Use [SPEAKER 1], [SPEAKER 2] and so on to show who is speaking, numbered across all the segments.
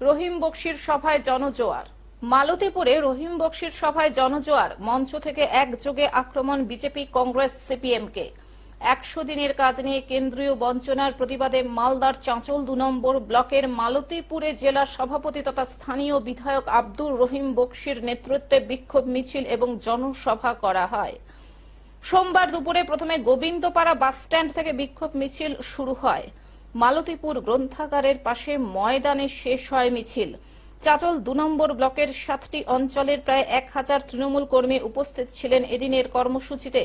[SPEAKER 1] রহিম বক্সির সভায় জনজোয়ার। মালতীপুরে রহিম বক্সির সভায় জনজোয়ার মঞ্চ থেকে একযোগে আক্রমণ বিজেপি, কংগ্রেস, সিপিএমকে। একশো দিনের কাজ নিয়ে কেন্দ্রীয় বঞ্চনার প্রতিবাদে মালদার চাঁচল দু নম্বর ব্লকের মালতীপুরে জেলা সভাপতি তথা স্থানীয় বিধায়ক আব্দুর রহিম বক্সির নেতৃত্বে বিক্ষোভ মিছিল এবং জনসভা করা হয়। সোমবার দুপুরে প্রথমে গোবিন্দপাড়া বাসস্ট্যান্ড থেকে বিক্ষোভ মিছিল শুরু হয়। মালতীপুর গ্রন্থাগারের পাশে ময়দানে শেষ হয় মিছিল। চাচল দু নম্বর ব্লকের সাতটি অঞ্চলের প্রায় এক হাজার তৃণমূল কর্মী উপস্থিত ছিলেন এদিনের কর্মসূচিতে।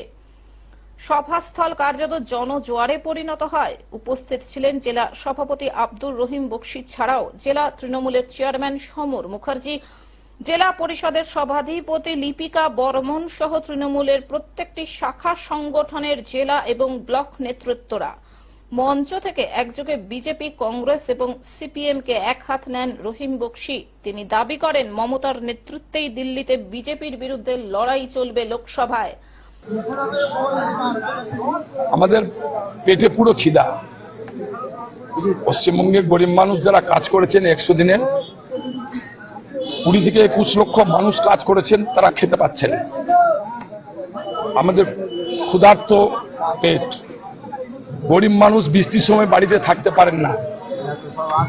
[SPEAKER 1] সভাস্থল কার্যত জনজোয়ারে পরিণত হয়। উপস্থিত ছিলেন জেলা সভাপতি আব্দুর রহিম বক্সি ছাড়াও জেলা তৃণমূলের চেয়ারম্যান সমর মুখার্জি, জেলা পরিষদের সভাধিপতি লিপিকা বর্মন সহ তৃণমূলের প্রত্যেকটি শাখা সংগঠনের জেলা এবং ব্লক নেতৃত্বরা। মঞ্চ থেকে একযোগে বিজেপি, কংগ্রেস এবং সিপিএম কে এক হাত নেন রহিম বক্সি। তিনি দাবি করেন, মমতার নেতৃত্বেই দিল্লিতে বিজেপির বিরুদ্ধে লড়াই চলবে লোকসভায়।
[SPEAKER 2] আমাদের পেটে পুরো খিদা। পশ্চিমবঙ্গের গরিব মানুষ যারা কাজ করেছেন একশো দিনের, কুড়ি থেকে একুশ লক্ষ মানুষ কাজ করেছেন, তারা খেতে পাচ্ছেন আমাদের ক্ষুধার্ত পেট। গরিব মানুষ বৃষ্টির সময় বাড়িতে থাকতে পারেন না।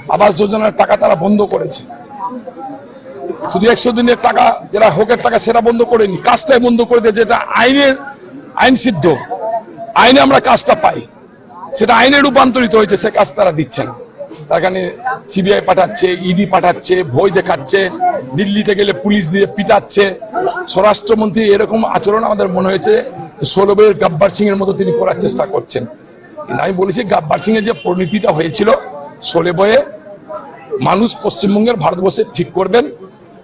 [SPEAKER 2] আবাস যোজনার টাকা তারা বন্ধ করেছে। শুধু একশো দিনের টাকা যেটা হোকের টাকা সেটা বন্ধ করেনি, কাজটাই বন্ধ করে দিয়েছে। যেটা আইনের, আইন সিদ্ধ। আইনে আমরা কাজটা পাই। সেটা আইনে রূপান্তরিত হয়েছে, সে কাজ তারা দিচ্ছে না। তার কারণে সিবিআই পাঠাচ্ছে, ইডি পাঠাচ্ছে, ভয় দেখাচ্ছে, দিল্লিতে গেলে পুলিশ দিয়ে পিটাচ্ছে। স্বরাষ্ট্রমন্ত্রী এরকম আচরণ আমাদের মনে হয়েছে ষোলবের গাব্বার সিং এর মতো তিনি করার চেষ্টা করছেন। কিন্তু আমি বলেছি গাব্বার সিং এর যে পরিণতিটা হয়েছিল ষোলে বয়ে মানুষ পশ্চিমবঙ্গের ভারতবর্ষে ঠিক করবেন।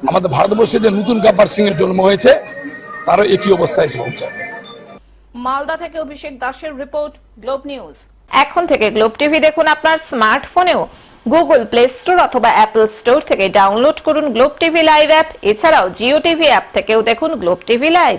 [SPEAKER 2] আমাদের ভারতবর্ষে যে নতুন গাব্বার সিং এর জন্ম হয়েছে তারও একই অবস্থায় এসে পৌঁছাবে।
[SPEAKER 1] মালদা থেকে অভিষেক দাসের রিপোর্ট গ্লোব নিউজ।
[SPEAKER 3] এখন থেকে গ্লোব টিভি দেখুন আপনার স্মার্টফোনেও। গুগল প্লে স্টোর অথবা অ্যাপল স্টোর থেকে ডাউনলোড করুন গ্লোব টিভি লাইভ অ্যাপ। এছাড়াও জিও টিভি অ্যাপ থেকেও দেখুন গ্লোব টিভি লাইভ।